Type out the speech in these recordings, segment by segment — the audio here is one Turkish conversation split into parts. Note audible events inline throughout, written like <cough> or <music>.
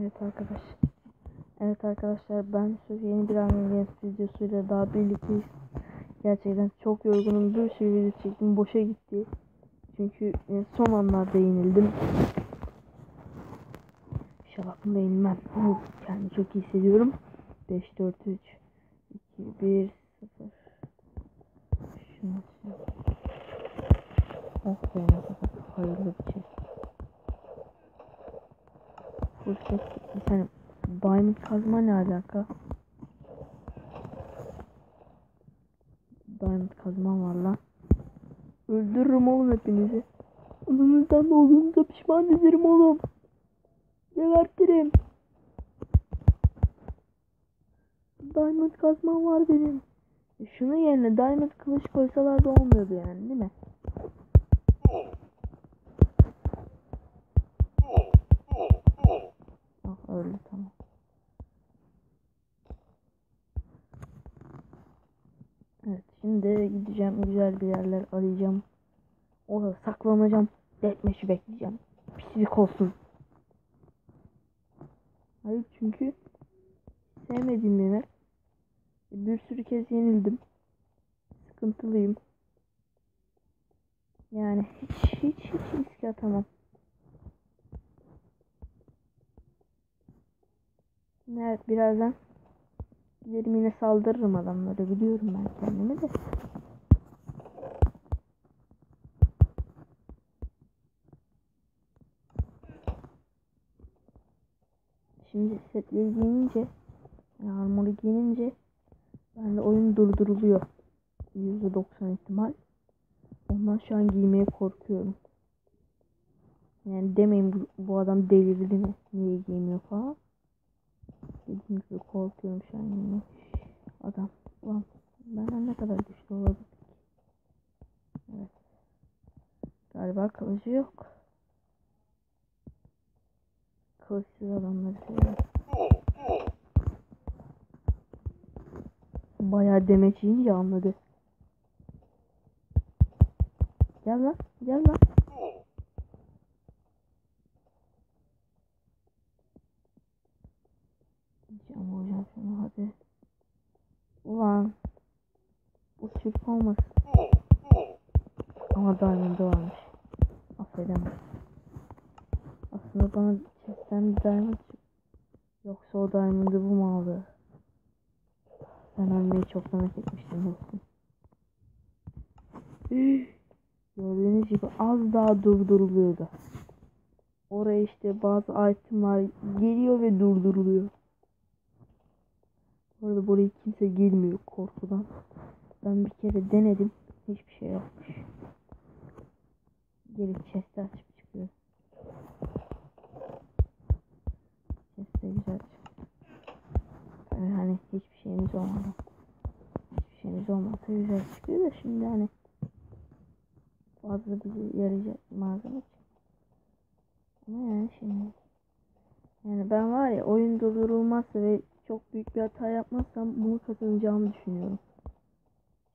Evet arkadaşlar. Evet arkadaşlar ben Yusuf yeni bir Games videosuyla daha birlikteyiz. Gerçekten çok yorgunum. Bir sürü video çektim. Boşa gitti. Çünkü e, son anlarda yenildim. İnşallah bunda yenilmem. Kendimi çok iyi hissediyorum. 5, 4, 3, 2, 1, 0. Şunu. Oh be ne kadar hayırlı bir şey. Bir tane diamond kazma ne alaka? Diamond kazma var lan. Öldürürüm oğlum hepinizi. Da olduğunuza pişman ederim oğlum. Gebertirim. Diamond kazmam var benim. E şunun yerine diamond kılıç koysalar da olmuyordu yani değil mi? Evet şimdi gideceğim güzel bir yerler arayacağım. Orada saklanacağım. Deathmatch'i bekleyeceğim. Pislik olsun. Hayır çünkü sevmediğim yemek. Bir sürü kez yenildim. Sıkıntılıyım. Yani hiç hiç hiç riske atamam. Evet birazdan giderim yine saldırırım adamları biliyorum ben kendimi de. Şimdi setleri giyinince yani armoru giyinince bende oyun durduruluyor. %90 ihtimal. Ondan şu an giymeye korkuyorum. Yani demeyin bu, bu adam delirdi mi? Niye giymiyor falan. Dediğim gibi korkuyorum şu an yine. Adam. Ulan benden ne kadar güçlü olabilir ki? Evet. Galiba kılıcı yok. Kılıçsız adamları seviyorum. Bayağı demeç yiyince anladı. Gel lan. Gel lan. Diyeceğim hocam şunu hadi. Ulan. Bu Türk olmasın. Ama diamond'ı varmış. Affedemem. Aslında bana chest'ten diamond Yoksa o diamond'ı bu mu aldı? Ben ölmeyi çok merak etmiştim. <gasps> Gördüğünüz gibi az daha durduruluyordu. Oraya işte bazı itemlar geliyor ve durduruluyor. Bu arada buraya kimse girmiyor korkudan. Ben bir kere denedim. Hiçbir şey yokmuş. Gelip chest'i açıp çıkıyor. Chest'e güzel çıktı. Tabii hani hiçbir şeyimiz olmadı. Hiçbir şeyimiz olmasa güzel çıkıyor da şimdi hani fazla bize yarayacak malzeme. Ama yani şimdi yani ben var ya oyun durdurulmazsa ve çok büyük bir hata yapmazsam bunu kazanacağımı düşünüyorum.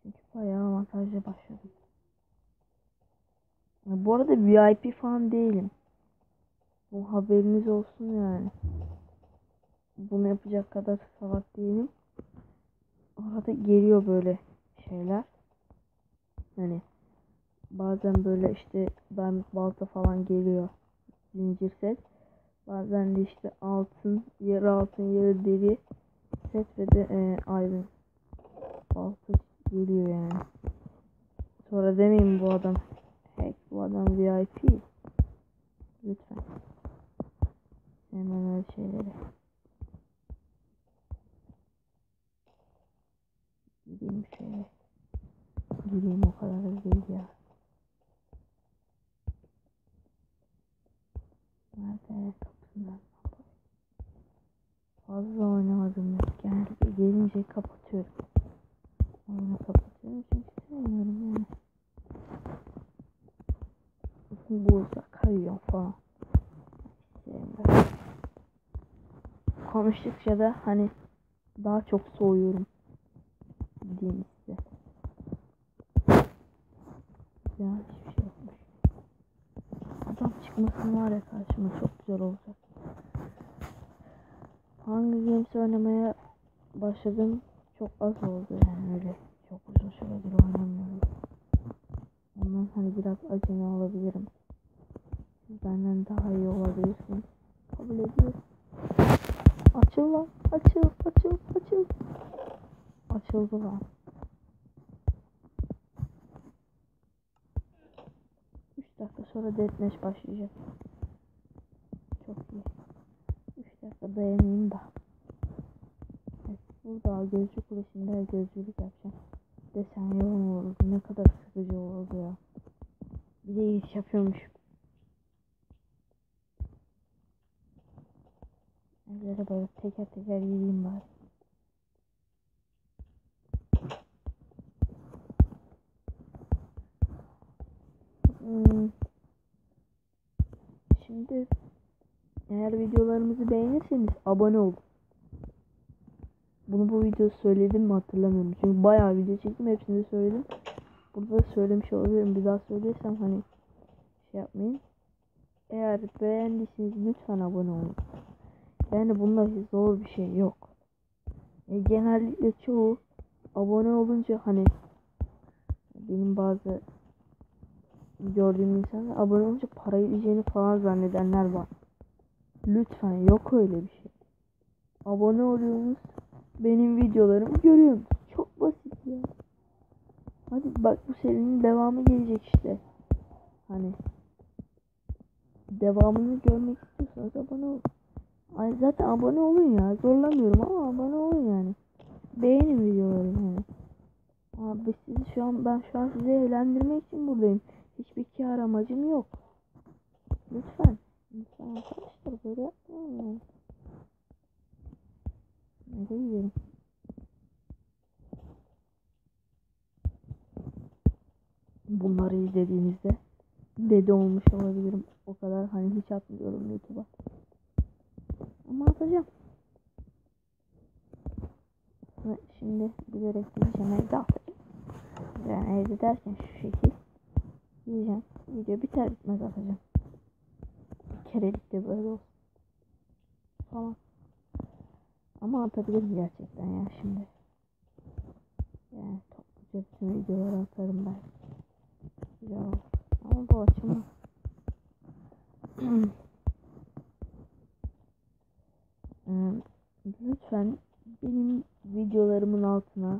Çünkü bayağı avantajlı başladım. Bu arada VIP falan değilim. Bu haberiniz olsun yani. Bunu yapacak kadar salak değilim. Arada geliyor böyle şeyler. Hani bazen böyle işte diamond balta falan geliyor. Zincir set. Bazen de işte altın, yarı altın, yarı deri set ve de e, iron balta geliyor yani. Sonra demeyin bu adam hack, bu adam VIP. Lütfen. Hemen öyle şeyleri. Gideyim şöyle. Gideyim o kadar da değil ya. Nerede? Fazla oynamadım yok. Genelde gelince kapatıyorum. Oyunu kapatıyorum çünkü sevmiyorum yani. Bu uzak kayıyor falan. Konuştukça da hani daha çok soğuyorum. Diyeyim size. Ya hiçbir şey yokmuş. Adam çıkmasın var ya karşıma çok güzel olacak. Hunger Games oynamaya başladım. Çok az oldu yani öyle. Çok uzun süredir oynamıyorum. Ondan hani biraz acemi olabilirim. Siz benden daha iyi olabilirsiniz. Kabul ediyorum. Açıl lan. Açıl, açıl, açıl. Açıldı lan. 3 dakika sonra deathmatch başlayacak. Çok iyi. 3 dakika dayanayım da. Evet, burada gözcü kulesinde gözcülük yapacağım. Desen yoğun olur. Ne kadar sıkıcı oldu ya. Bir de iş yapıyormuş. Evlere böyle teker teker gideyim bari. Hmm. Şimdi eğer videolarımızı beğenirseniz abone olun. Bunu bu videoda söyledim mi hatırlamıyorum. Çünkü bayağı video çektim hepsini söyledim. Burada da söylemiş olabilirim. Bir daha söylesem hani şey yapmayın. Eğer beğendiyseniz lütfen abone olun. Yani bunda zor bir şey yok. E, genellikle çoğu abone olunca hani benim bazı gördüğüm insanlar abone olunca para yiyeceğini falan zannedenler var. Lütfen yok öyle bir şey. Abone oluyorsunuz. Benim videolarımı görüyorsunuz. Çok basit ya. Hadi bak bu serinin devamı gelecek işte. Hani devamını görmek istiyorsanız abone olun. Ay zaten abone olun ya. Zorlamıyorum ama abone olun yani. Beğenin videolarımı yani. Abi sizi şu an ben şu an sizi eğlendirmek için buradayım. Hiçbir kar amacım yok. Lütfen. Böyle yapmayın yani. Nereye gidelim? Bunları izlediğinizde dede olmuş olabilirim. O kadar hani hiç atmıyorum YouTube'a. Ama atacağım. Ve Şimdi bilerek diyeceğim evde atacağım. Yani evde derken şu şekil diyeceğim. Video biter bitmez atacağım. Bir kerelik de böyle olsun. Falan. Ama atabilirim gerçekten ya şimdi. Yani topluca bütün videoları atarım ben. Güzel olur. Ama bu açımı Ee, <clears throat> lütfen benim videolarımın altına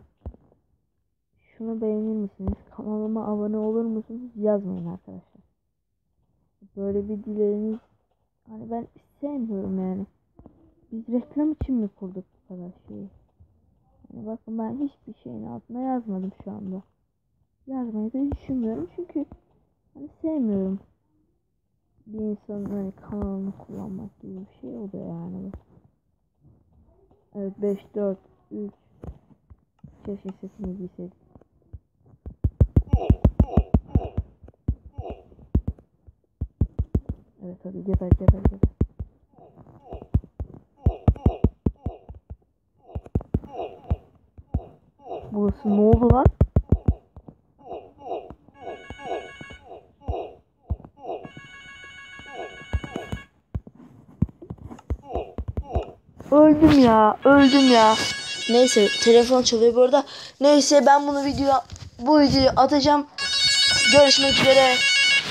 şunu beğenir misiniz? Kanalıma abone olur musunuz? Yazmayın arkadaşlar. Böyle bir dileğiniz hani ben sevmiyorum yani. Biz reklam için mi kurduk bu kadar şeyi? Yani bakın ben hiçbir şeyin altına yazmadım şu anda. Yazmayı da düşünmüyorum çünkü hani sevmiyorum. Bir insanın hani kanalını kullanmak gibi bir şey oluyor yani. Evet 5 4 3 Keşke sesini giyseydim. Evet hadi geber geber geber. Ne oldu lan? Öldüm ya, öldüm ya. Neyse, telefon çalıyor bu arada. Neyse ben bunu video bu videoyu atacağım. Görüşmek üzere.